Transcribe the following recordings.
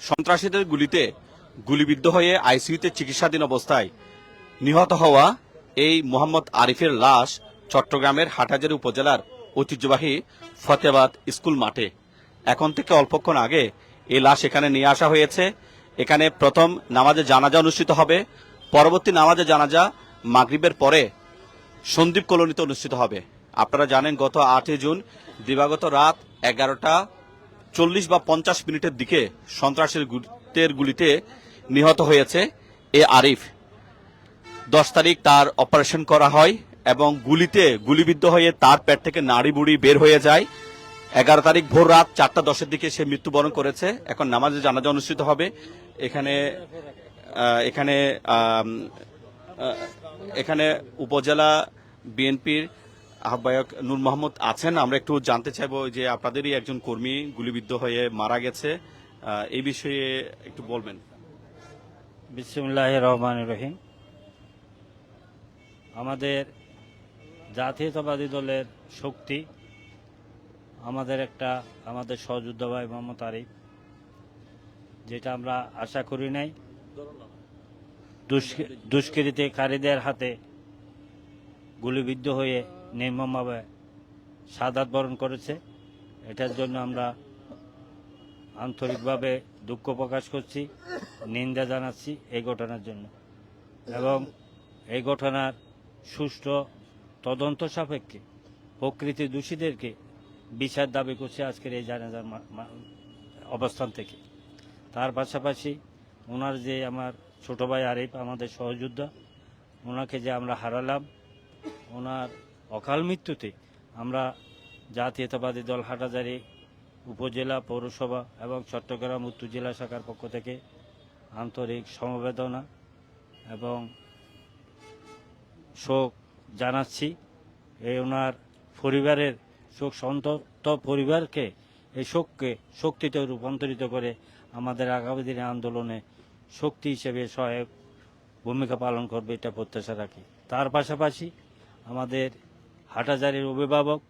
সন্ত্রাসীদের গুলিতে গুলিবিদ্ধ হয়ে আইসিইউতে চিকিৎসাধীন অবস্থায় নিহত হওয়া এই মোহাম্মদ আরিফের লাশ চট্টগ্রামের হাটহাজারী উপজেলার ঐতিহ্যবাহী ফতেবাদ স্কুল মাঠে। এখন থেকে অল্পক্ষণ আগে এই লাশ এখানে নিয়ে আসা হয়েছে। এখানে প্রথম নামাজে জানাজা অনুষ্ঠিত হবে। পরবর্তী নামাজে জানাজা মাগরিবের পরে সন্দীপ কলোনিতে অনুষ্ঠিত হবে। আপনারা জানেন গত আটই জুন, দিবাগত রাত এগারোটা চল্লিশ বা পঞ্চাশ মিনিটের দিকে সন্ত্রাসের গুলিতের গুলিতে নিহত হয়েছে এ আরিফ। দশ তারিখ তার অপারেশন করা হয় এবং গুলিতে গুলিবিদ্ধ হয়ে তার পেট থেকে নাড়ি বুড়ি বের হয়ে যায়। এগারো তারিখ ভোর রাত চারটা দশের দিকে সে মৃত্যুবরণ করেছে। এখন নামাজে জানাজা অনুষ্ঠিত হবে। এখানে এখানে এখানে উপজেলা বিএনপির আহ্বায়ক নূর মোহাম্মদ আছেন। আমরা একটু জানতে চাইব যে আপনাদেরই একজন কর্মী গুলিবিদ্ধ হয়ে মারা গেছে। এই বিষয়ে একটু বলবেন। বিসমুল্লাহ রহমান রহিম। আমাদের জাতীয়তাবাদী দলের শক্তি, আমাদের একটা, আমাদের সহযোদ্ধা ভাই মোহাম্মদ আরিফ, যেটা আমরা আশা করি নাই। দুষ্ক- দুষ্কৃতিকারীদের হাতে গুলিবিদ্ধ হয়ে নির্মমভাবে সাদাত বরণ করেছে। এটার জন্য আমরা আন্তরিকভাবে দুঃখ প্রকাশ করছি, নিন্দা জানাচ্ছি এই ঘটনার জন্য। এবং এই ঘটনার সুষ্ঠু তদন্ত সাপেক্ষে প্রকৃতি দোষীদেরকে বিচার দাবি করছে আজকের এই জানাজার অবস্থান থেকে। তার পাশাপাশি ওনার যে আমার ছোট ভাই আরিফ, আমাদের সহযোদ্ধা, ওনাকে যে আমরা হারালাম, ওনার অকাল মৃত্যুতে আমরা জাতীয়তাবাদী দল হাটাজারি উপজেলা, পৌরসভা এবং চট্টগ্রাম উত্তর জেলা শাখার পক্ষ থেকে আন্তরিক সমবেদনা এবং শোক জানাচ্ছি। এই ওনার পরিবারের শোক, সন্তপ্ত পরিবারকে, এই শোককে, শক্তিতে রূপান্তরিত করে আমাদের আগামী দিনে আন্দোলনে শক্তি হিসেবে সহায়ক ভূমিকা পালন করবে এটা প্রত্যাশা রাখি। তার পাশাপাশি আমাদের হাটাজারির অভিভাবক,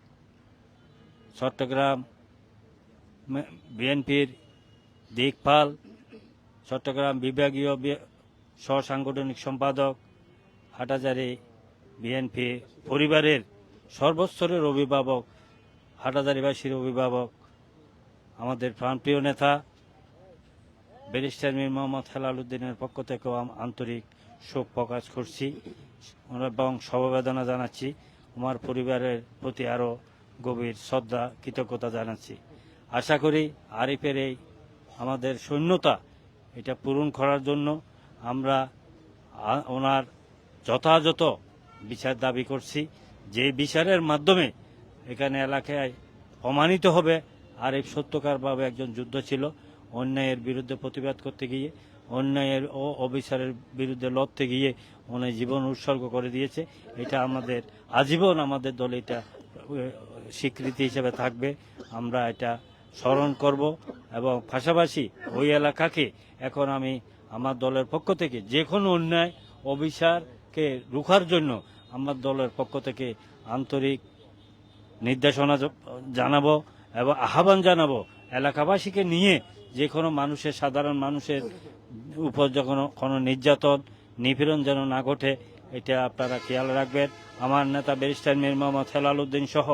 চট্টগ্রাম বিএনপির দিকপাল চট্টগ্রাম বিভাগীয় সহসাংগঠনিক সম্পাদক হাটাজারি বিএনপি পরিবারের সর্বস্তরের অভিভাবক হাটাজারিবাসীর অভিভাবক, আমাদের প্রাণপ্রিয় নেতা, ব্যারিস্টার মীর মোহাম্মদ হেলাল উদ্দিনের পক্ষ থেকেও আন্তরিক শোক প্রকাশ করছি। এবং সমবেদনা জানাচ্ছি। আমার পরিবারের প্রতি আরও গভীর শ্রদ্ধা, কৃতজ্ঞতা জানাচ্ছি। আশা করি আরিফের এই আমাদের শূন্যতা এটা পূরণ করার জন্য আমরা ওনার যথাযথ বিচার দাবি করছি। যে বিচারের মাধ্যমে এখানে এলাকায় প্রমাণিত হবে, আরিফ সত্যকারভাবে একজন যুদ্ধ ছিল, অন্যায়ের বিরুদ্ধে প্রতিবাদ করতে গিয়ে, অন্যায়ের ও অবিচারের বিরুদ্ধে লড়তে গিয়ে উনি জীবন উৎসর্গ করে দিয়েছে। এটা আমাদের আজীবন আমাদের দলে এটা স্বীকৃতি হিসেবে থাকবে। আমরা এটা স্মরণ করব এবং পাশাপাশি ওই এলাকাকে এখন আমি আমার দলের পক্ষ থেকে যে কোনো অন্যায়, অবিচারকে রুখার জন্য আমার দলের পক্ষ থেকে আন্তরিক নির্দেশনা জানাব এবং আহ্বান জানাব এলাকাবাসীকে নিয়ে যে কোনো মানুষের, সাধারণ মানুষের উপর যখন কোনো নির্যাতন নিপীড়ন যেন না ঘটে, এটা আপনারা খেয়াল রাখবেন। আমার নেতা ব্যারিস্টার মীর মোহাম্মদ হেলাল উদ্দিন সহ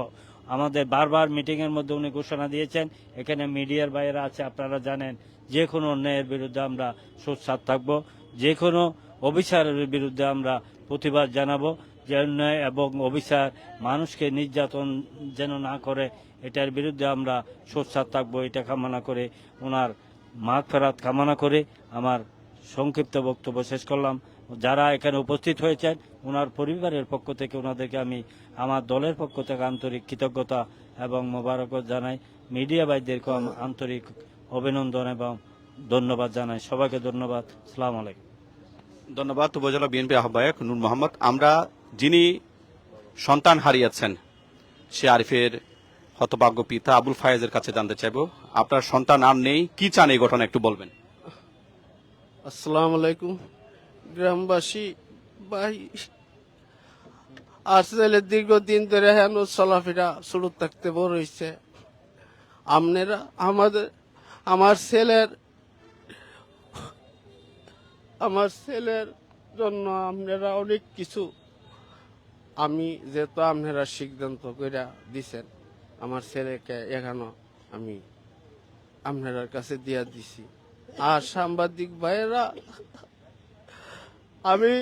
আমাদের বারবার মিটিংয়ের মধ্যে উনি ঘোষণা দিয়েছেন। এখানে মিডিয়ার বাইরে আছে, আপনারা জানেন যে কোনো অন্যায়ের বিরুদ্ধে আমরা সোচ্চার থাকব যে কোনো অবিচারের বিরুদ্ধে আমরা প্রতিবাদ জানাব। যে অন্যায় এবং অবিচার মানুষকে নির্যাতন যেন না করে, এটার বিরুদ্ধে আমরা সোচ্চার থাকব, এটা কামনা করে, ওনার মাঘ ফেরাত কামনা করে আমার সংক্ষিপ্ত বক্তব্য শেষ করলাম। যারা এখানে উপস্থিত হয়েছেন ওনার পরিবারের পক্ষ থেকে ওনাদেরকে আমি আমার দলের পক্ষ থেকে আন্তরিক কৃতজ্ঞতা এবং মোবারকত জানাই মিডিয়া ভাইদেরকেও আন্তরিক অভিনন্দন এবং ধন্যবাদ জানাই। সবাইকে ধন্যবাদ। সালাম আলাইকুম। ধন্যবাদ। উপজেলা বিএনপি আহ্বায়ক নূর মোহাম্মদ। আমরা যিনি সন্তান হারিয়েছেন সে আরিফের হতভাগ্য পিতা আবুল ফায়েজের কাছে জানতে চাইব। আপনার সন্তান আর নেই কি চান এই ঘটনা একটু বলবেন? আসসালামু আলাইকুম। গ্রামবাসী ভাই আর ছেলে দীর্ঘদিন ধরে হেন চলাফেরা শুরু থাকতে বড় হয়েছে আপনারা, আমাদের, আমার ছেলের আমার ছেলের জন্য আপনারা অনেক কিছু আমি যেহেতু আপনারা সিদ্ধান্ত করে দিছেন, আমার ছেলেকে এখানো আমি আপনার কাছে দিয়া দিছি। আর সাংবাদিক ভাইয়েরা আমি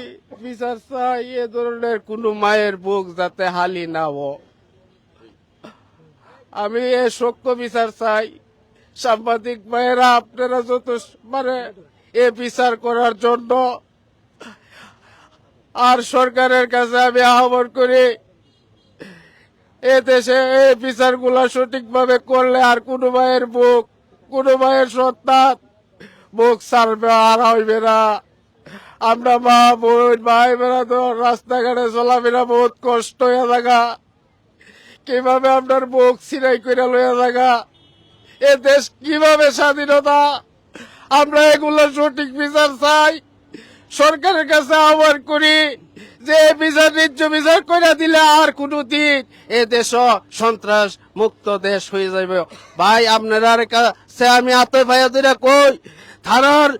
বিচার চাই এ ধরনের কোনো মায়ের বুক যাতে হালি না হো আমি এ সত্য বিচার চাই। সাংবাদিক মায়েরা আপনারা যত মানে এ বিচার করার জন্য আর সরকারের কাছে আমি আহ্বান করি, এ দেশে এই বিচারগুলো সঠিকভাবে করলে আর কোনো মায়ের বুক, কোনো মায়ের সন্তান বুক ছাড়বে আর হইবে না। আমরা মা বোন, ভাই বেড়া তো রাস্তাঘাটে চলাফেরা বহুত কষ্ট হয়ে থাকা। কীভাবে আপনার বুক সিরাই করে লইয়া থাকা? এ দেশ কীভাবে স্বাধীনতা? আমরা এগুলো সঠিক বিচার চাই। সরকারের কাছে আহ্বান করি যে বিচার ন্যায্য বিচার করে দিলে আর কোনো দিন এ দেশ সন্ত্রাস মুক্ত দেশ হয়ে যাবে ভাই, আপনার কাছে আমি আতই ভাইয়া কই? থানার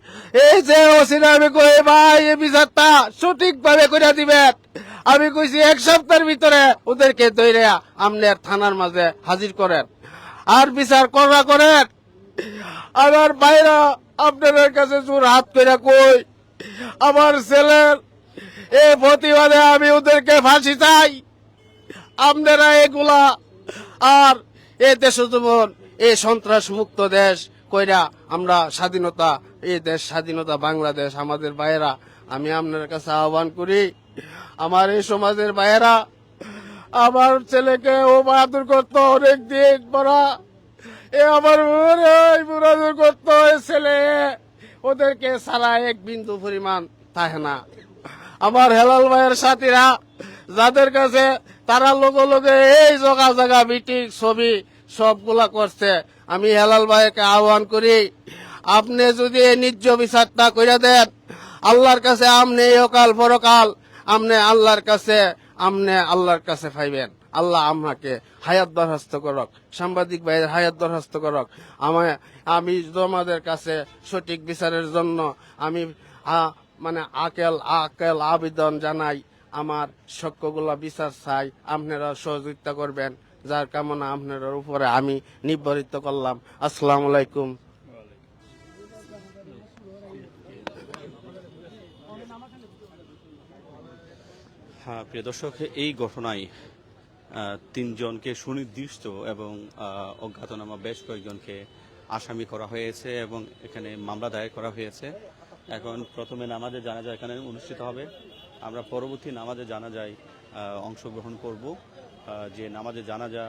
এই যে ওসিরা আমি কই, ভাই, এই বিচারটা সঠিক ভাবে করে দিবেন। আমি কইছি, এক সপ্তাহের ভিতরে ওদেরকে ধরে আপনার থানার মাঝে হাজির করেন। আর বিচার করা করেন। আমার ভাইরা আপনাদের কাছে জোর হাত করে কই, আমার ছেলের এই প্রতিবাদে আমি ওদেরকে ফাঁসি চাই। আপনারা এগুলা আর এ দেশ এই সন্ত্রাস মুক্ত দেশ কইরা আমরা স্বাধীনতা, এই দেশ স্বাধীনতা, বাংলাদেশ, আমাদের বাইরা আমি আপনার কাছে আহ্বান করি, আমার এই সমাজের বাইরা আমার ছেলেকে ও বাহাদুর করতো অনেক দিন পড়া এ আমার বুড়াদুর করতো ছেলে, ওদেরকে সারা এক বিন্দু পরিমাণ থাকে না। আমার হেলাল ভাইয়ের সাথীরা, যাদের কাছে তারা লোকে লোকে এই জগা জগা মিটিং ছবি সবগুলা করছে। আমি হেলাল ভাইকে আহ্বান করি, আপনি যদি নিজ বিচারটা করে দেন, আল্লাহর কাছে আমনে অকাল পরকাল, আমনে আল্লাহর কাছে, আমনে আল্লাহর কাছে পাইবেন আল্লাহ আমাকে হায়াত দরখাস্ত করক, সাংবাদিক ভাইয়ের হায়াত দরখাস্ত করক। আমায় আমি তোমাদের কাছে সঠিক বিচারের জন্য আমি মানে আকেল আকেল আবেদন জানাই, আমার সক্যগুলা বিচার চাই, আপনারা সহযোগিতা করবেন। যার কামনা আপনার উপরে আমি নির্ভরিত করলাম। আসসালামু আলাইকুম। হ্যাঁ প্রিয় দর্শক এই ঘটনায় তিনজনকে সুনির্দিষ্ট এবং অজ্ঞাতনামা বেশ কয়েকজনকে আসামি করা হয়েছে এবং এখানে মামলা দায়ের করা হয়েছে। এখন প্রথমে নামাজে জানাজা এখানে অনুষ্ঠিত হবে। আমরা পরবর্তী নামাজে জানাজায় আহ, অংশগ্রহণ করব। যে নামাজে জানাজা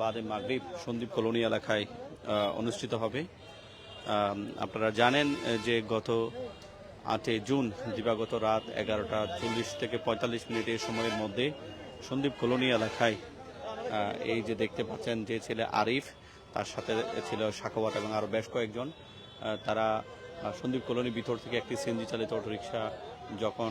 বাদে মাগরিব সন্দীপ কলোনি এলাকায় অনুষ্ঠিত হবে। আপনারা জানেন যে গত আটই জুন, দিবাগত রাত এগারোটা চল্লিশ থেকে পঁয়তাল্লিশ মিনিটের সময়ের মধ্যে সন্দীপ কলোনি এলাকায় এই যে দেখতে পাচ্ছেন যে ছেলে আরিফ, তার সাথে ছিল সাখাওয়াত এবং আরও বেশ কয়েকজন তারা সন্দীপ কলোনি ভিতর থেকে একটি সিএনজি চালিত অটোরিকশা যখন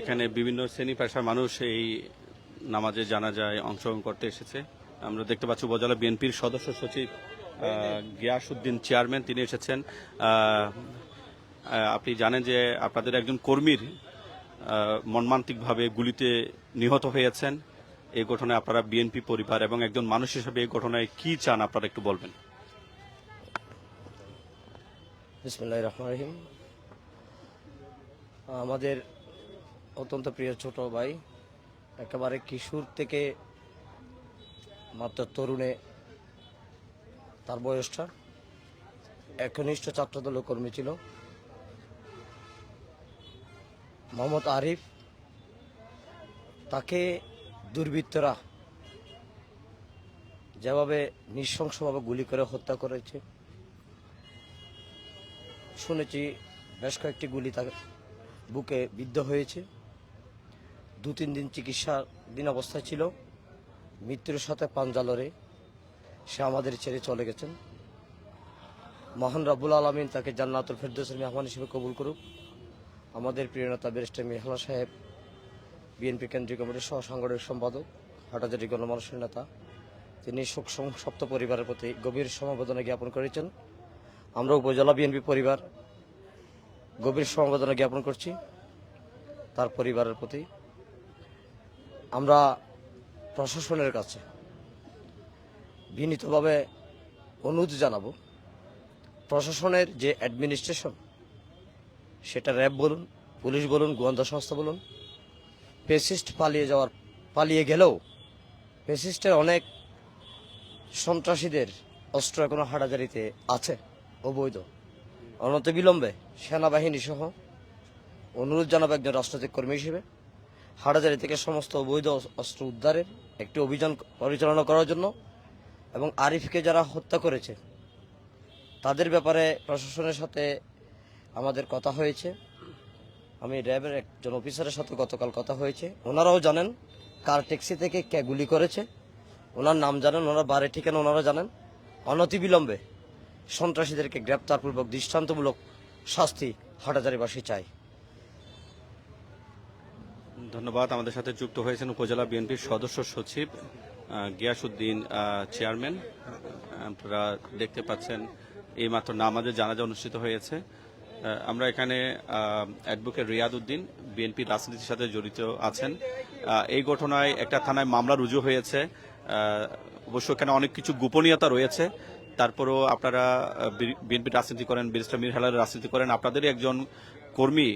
এখানে বিভিন্ন শ্রেণি পেশার মানুষ এই নামাজে জানাজায় অংশগ্রহণ করতে এসেছে। আমরা দেখতে পাচ্ছি উপজেলা বিএনপির সদস্য সচিব গিয়াসউদ্দিন চেয়ারম্যান তিনি এসেছেন। আপনি জানেন যে আপনাদের একজন কর্মীর মর্মান্তিকভাবে গুলিতে নিহত হয়েছেন। এই ঘটনায় আপনারা বিএনপি পরিবার এবং একজন মানুষ হিসেবে এই ঘটনায় কি চান আপনারা একটু বলবেন? আমাদের অত্যন্ত প্রিয় ছোট ভাই, একেবারে কিশোর থেকে মাত্র তরুণে তার বয়সটা একনিষ্ঠ ছাত্রদলীয় কর্মী ছিল। মোহাম্মদ আরিফ, তাকে দুর্বৃত্তরা যেভাবে নৃশংসভাবে গুলি করে হত্যা করেছে, শুনেছি বেশ কয়েকটি গুলি তার বুকে বিদ্ধ হয়েছে। দু তিন দিন চিকিৎসাধীন অবস্থায় ছিল। মৃত্যুর সাথে পাঞ্জালরে। সে আমাদের ছেড়ে চলে গেছেন। মহান রব্বুল আলমিন তাকে জান্নাতুল ফেরদৌসের মেহমান হিসেবে কবুল করুক। আমাদের প্রিয় নেতা ব্যারিস্টার মিহালা সাহেব, বিএনপি কেন্দ্রীয় কমিটির সহ সাংগঠনিক সম্পাদক, হাটাজারি গণমানুষের নেতা, তিনি শোক সপ্ত পরিবারের প্রতি গভীর সমবেদনা জ্ঞাপন করেছেন। আমরা উপজেলা বিএনপি পরিবার গভীর সমবেদনা জ্ঞাপন করছি। তার পরিবারের প্রতি আমরা প্রশাসনের কাছে বিনীতভাবে অনুরোধ জানাব, প্রশাসনের যে অ্যাডমিনিস্ট্রেশন সেটা র্যাব বলুন, পুলিশ বলুন, গোয়েন্দা সংস্থা বলুন পেসিস্ট পালিয়ে যাওয়ার, পালিয়ে গেলেও পেসিস্টের অনেক সন্ত্রাসীদের অস্ত্র এখনও হাটাজারিতে আছে, অবৈধ। অনত বিলম্বে সেনাবাহিনী সহ অনুরোধ জানাব একজন রাজনৈতিক কর্মী হিসেবে। হাটাজারি থেকে সমস্ত অবৈধ অস্ত্র উদ্ধারের একটি অভিযান পরিচালনা করার জন্য এবং আরিফকে যারা হত্যা করেছে, তাদের ব্যাপারে প্রশাসনের সাথে আমাদের কথা হয়েছে। আমি র্যাবের একজন অফিসারের সাথে গতকাল কথা হয়েছে। ওনারাও জানেন কার ট্যাক্সি থেকে কে গুলি করেছে। ওনার নাম জানেন, ওনার বাড়ির ঠিকানা ওনারা জানেন। অনতিবিলম্বে সন্ত্রাসীদেরকে গ্রেপ্তারপূর্বক দৃষ্টান্তমূলক শাস্তি হাটাজারিবাসী চাই ধন্যবাদ। আমাদের সাথে যুক্ত হয়েছেন উপজেলা বিএনপির সদস্য সচিব আহ, গিয়াসউদ্দিন চেয়ারম্যান। আপনারা দেখতে পাচ্ছেন এইমাত্র নামাজে জানাজা অনুষ্ঠিত হয়েছে। আমরা এখানে অ্যাডভোকেট রিয়াদ উদ্দিন বিএনপি রাজনীতির সাথে জড়িত আছেন। এই ঘটনায় একটা থানায় মামলা রুজু হয়েছে। অবশ্য এখানে অনেক কিছু গোপনীয়তা রয়েছে। তারপরেও আপনারা বিএনপি রাজনীতি করেন ব্যারিস্টার মীর হেলালের রাজনীতি করেন। আপনাদেরই একজন কর্মী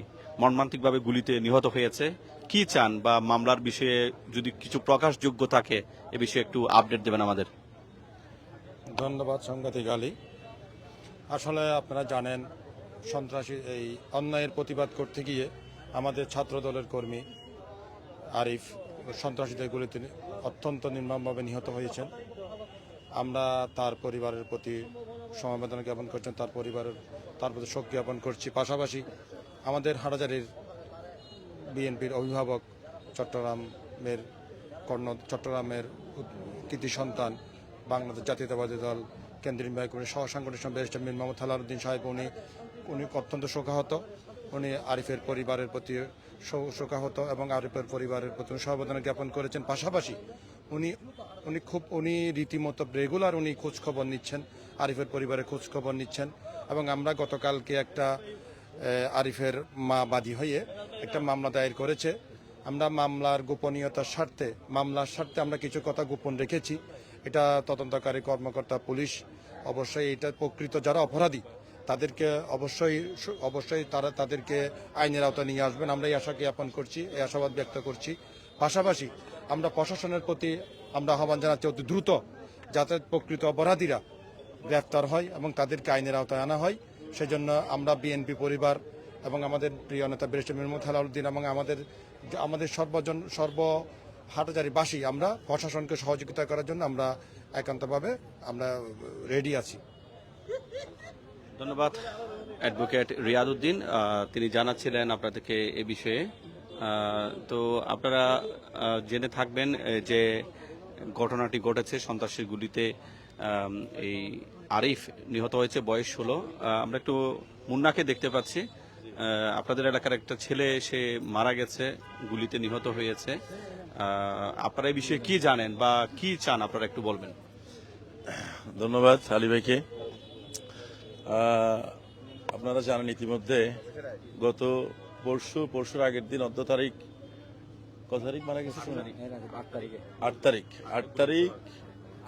মর্মান্তিকভাবে গুলিতে নিহত হয়েছে। কি চান বা মামলার বিষয়ে যদি কিছু প্রকাশযোগ্য থাকে, এ বিষয়ে একটু আপডেট দেবেন আমাদের। ধন্যবাদ সাংবাদিক আলী। আসলে আপনারা জানেন, সন্ত্রাসী এই অন্যায়ের প্রতিবাদ করতে গিয়ে আমাদের ছাত্র দলের কর্মী আরিফ, সন্ত্রাসীদের গুলিতে অত্যন্ত নির্মমভাবে নিহত হয়েছেন। আমরা তার পরিবারের প্রতি সমবেদনা জ্ঞাপন করছেন তার পরিবারের, তার প্রতি শোক জ্ঞাপন করছি। পাশাপাশি আমাদের হাটাজারির বিএনপির অভিভাবক চট্টগ্রামের কর্ণ চট্টগ্রামের কৃতি সন্তান, বাংলাদেশ জাতীয়তাবাদী দল, কেন্দ্রীয় নির্বাহী কমিটির সহ সাংগঠনিক ব্যারিস্টার মীর মোহাম্মদ হালারুদ্দিন সাহেব, উনি উনি অত্যন্ত শোকাহত। উনি আরিফের পরিবারের প্রতি শোকাহত এবং আরিফের পরিবারের প্রতি সমবেদনা জ্ঞাপন করেছেন। পাশাপাশি উনি উনি খুব, উনি রীতিমতো রেগুলার উনি খোঁজখবর নিচ্ছেন, আরিফের পরিবারের খোঁজখবর নিচ্ছেন এবং আমরা গতকালকে একটা আরিফের মা বাদী হয়ে একটা মামলা দায়ের করেছে। আমরা মামলার গোপনীয়তার স্বার্থে, মামলার স্বার্থে আমরা কিছু কথা গোপন রেখেছি। এটা তদন্তকারী কর্মকর্তা, পুলিশ, অবশ্যই এটা প্রকৃত যারা অপরাধী, তাদেরকে অবশ্যই অবশ্যই তারা তাদেরকে আইনের আওতায় নিয়ে আসবেন। আমরা এই আশা জ্ঞাপন করছি, এই আশাবাদ ব্যক্ত করছি। পাশাপাশি আমরা প্রশাসনের প্রতি আমরা আহ্বান জানাচ্ছি, অতি দ্রুত যাতে প্রকৃত অপরাধীরা গ্রেফতার হয় এবং তাদেরকে আইনের আওতায় আনা হয়। সেজন্য আমরা বিএনপি পরিবার এবং আমাদের প্রিয় নেতা ব্যারিস্টার মিরমুদ হালাউদ্দিন এবং আমাদের আমাদের সর্বজন, সর্ব হাটাজারিবাসী আমরা প্রশাসনকে সহযোগিতা করার জন্য আমরা একান্তভাবে আমরা রেডি আছি। ধন্যবাদ অ্যাডভোকেট রিয়াদ উদ্দিন তিনি জানাচ্ছিলেন আপনাদেরকে এ বিষয়ে। তো আপনারা জেনে থাকবেন যে ঘটনাটি ঘটেছে সন্ত্রাসীর গুলিতে। এই আরিফ নিহত হয়েছে বয়স ষোলো। আমরা একটু মুন্নাকে দেখতে পাচ্ছি। আপনাদের এলাকার একটা ছেলে সে মারা গেছে গুলিতে নিহত হয়েছে। আপনারা এই বিষয়ে কি জানেন বা কি চান আপনারা একটু বলবেন? ধন্যবাদ আলী ভাইকে। আপনারা জানেন ইতিমধ্যে গত পরশু পরশুর আগের দিন অর্ধ তারিখ কত তারিখ মারা গেছে? আট তারিখ আট তারিখ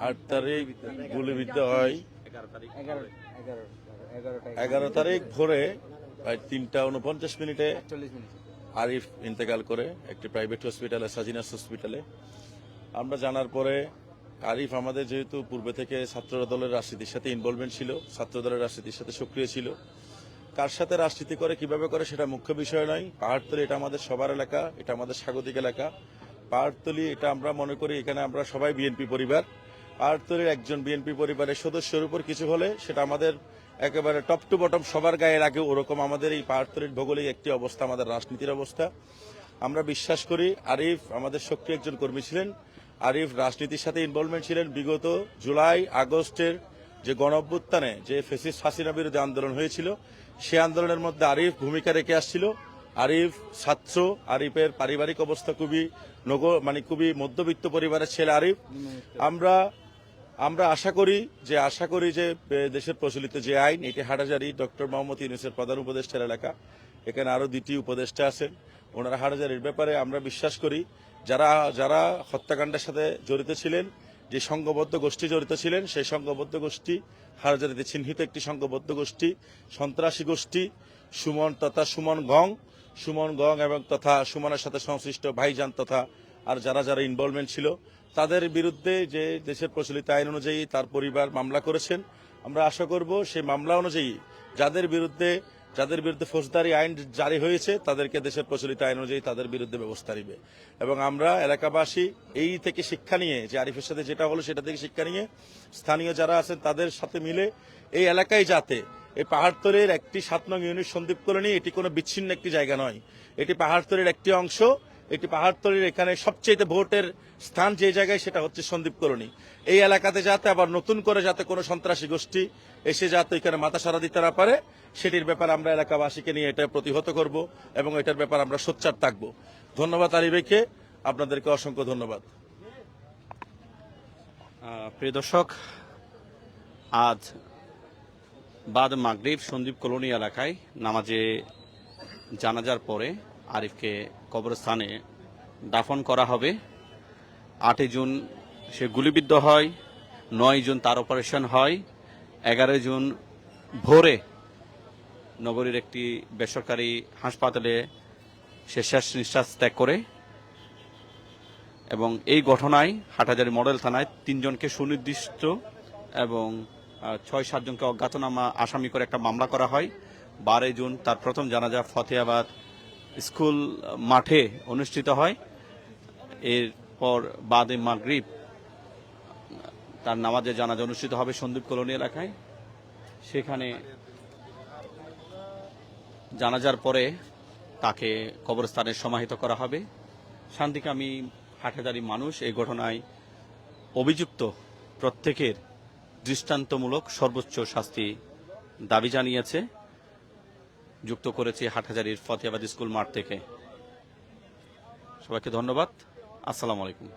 আট তারিখ গুলিবিদ্ধ হয়। এগারো তারিখ ভোরে প্রায় তিনটা উনপঞ্চাশ মিনিটে আরিফ ইন্তেকাল করে একটি প্রাইভেট হসপিটালে সাজিনাস হসপিটালে আমরা জানার পরে আরিফ আমাদের যেহেতু পূর্বে থেকে ছাত্র দলের রাজনীতির সাথে ইনভলভমেন্ট ছিল, ছাত্র দলের রাজনীতির সাথে সক্রিয় ছিল। কার সাথে রাজনীতি করে, কীভাবে করে সেটা মুখ্য বিষয় নয়। পাহাড়তলি এটা আমাদের সবার এলাকা, এটা আমাদের স্বাগতিক এলাকা। পাহাড়তলি এটা আমরা মনে করি এখানে আমরা সবাই বিএনপি পরিবার। পাহাড়তলির একজন বিএনপি পরিবারের সদস্যের উপর কিছু হলে সেটা আমাদের একেবারে টপ টু বটম সবার গায়ে লাগে ওরকম আমাদের এই পাহাড়তলির ভৌগোলিক একটি অবস্থা, আমাদের রাজনীতির অবস্থা। আমরা বিশ্বাস করি আরিফ আমাদের সক্রিয় একজন কর্মী ছিলেন। আরিফ রাজনীতির সাথে ইনভলভমেন্ট ছিলেন বিগত জুলাই আগস্টের যে গণ যে ফেসিস হাসিনা বিরোধী আন্দোলন হয়েছিল, সে আন্দোলনের মধ্যে আরিফ ভূমিকা রেখে আসছিল। আরিফ ছাত্র, আরিফের পারিবারিক অবস্থা খুবই নগর মানে খুবই মধ্যবিত্ত পরিবারের ছেলে আরিফ। আমরা আমরা আশা করি যে, আশা করি যে দেশের প্রচলিত যে আইন, এটি হাটাজারি ডক্টর মোহাম্মদ ইউনুসের প্রধান উপদেষ্টার এলাকা। এখানে আরও দুটি উপদেষ্টা আছেন। ওনারা হাটাজারির ব্যাপারে আমরা বিশ্বাস করি। যারা যারা হত্যাকাণ্ডের সাথে জড়িত ছিলেন, যে সংঘবদ্ধ গোষ্ঠী জড়িত ছিলেন, সেই সংঘবদ্ধ গোষ্ঠী হাটাজারিতে চিহ্নিত একটি সংঘবদ্ধ গোষ্ঠী, সন্ত্রাসী গোষ্ঠী, সুমন তথা সুমন গং সুমন গং এবং তথা সুমনের সাথে সংশ্লিষ্ট ভাইজান তথা আর যারা যারা ইনভলভমেন্ট ছিল তাদের বিরুদ্ধে যে দেশের প্রচলিত আইন অনুযায়ী তার পরিবার মামলা করেছেন, আমরা আশা করব সেই মামলা অনুযায়ী যাদের বিরুদ্ধে যাদের বিরুদ্ধে ফৌজদারি আইন জারি হয়েছে, তাদেরকে দেশের প্রচলিত আইন অনুযায়ী তাদের বিরুদ্ধে ব্যবস্থা নিবে। এবং আমরা এলাকাবাসী এই থেকে শিক্ষা নিয়ে, যে আরিফের সাথে যেটা হলো সেটা থেকে শিক্ষা নিয়ে, স্থানীয় যারা আছেন তাদের সাথে মিলে এই এলাকায় যাতে এই পাহাড়তলের একটি সাত নং ইউনিট সন্দীপ কলোনি, এটি কোনো বিচ্ছিন্ন একটি জায়গা নয়। এটি পাহাড়তলের একটি অংশ। এটি পাহাড়তলির এখানে সবচেয়ে ভোটের স্থান যে জায়গায় সেটা হচ্ছে সন্দীপ কলোনি। এই এলাকাতে যাতে আবার নতুন করে যাতে কোনো সন্ত্রাসী গোষ্ঠী এসে যাতে এখানে মাথা সারা দিতে না পারে, সেটির ব্যাপারে আমরা এলাকাবাসীকে নিয়ে এটা প্রতিহত করব এবং এটার ব্যাপারে আমরা সোচ্চার থাকব। ধন্যবাদ আলী ভাইকে আপনাদেরকে অসংখ্য ধন্যবাদ। প্রিয় দর্শক, আজ বাদ মাগরিব সন্দীপ কলোনি এলাকায় নামাজে জানাজার পরে আরিফকে কবরস্থানে দাফন করা হবে। আটই জুন সে গুলিবিদ্ধ হয়, নয় জুন তার অপারেশন হয়, এগারোই জুন ভোরে নগরীর একটি বেসরকারি হাসপাতালে সে শেষ নিঃশ্বাস ত্যাগ করে এবং এই ঘটনায় হাটহাজারী মডেল থানায় তিনজনকে সুনির্দিষ্ট এবং ছয়, সাতজনকে অজ্ঞাতনামা আসামি করে একটা মামলা করা হয়। বারোই জুন তার প্রথম জানাজা ফতেহাবাদ স্কুল মাঠে অনুষ্ঠিত হয়। এরপর বাদে মাগরিব, তার নামাজে জানাজা অনুষ্ঠিত হবে সন্দীপ কলোনি এলাকায়। সেখানে জানাজার পরে তাকে কবরস্থানে সমাহিত করা হবে। শান্তিকামী হাটহাজারি মানুষ এই ঘটনায় অভিযুক্ত প্রত্যেকের দৃষ্টান্তমূলক সর্বোচ্চ শাস্তি দাবি জানিয়েছে। যুক্ত করেছি হাটহাজারির ফতেহাবাদ স্কুল মাঠ থেকে। সবাইকে ধন্যবাদ। আসসালামু আলাইকুম।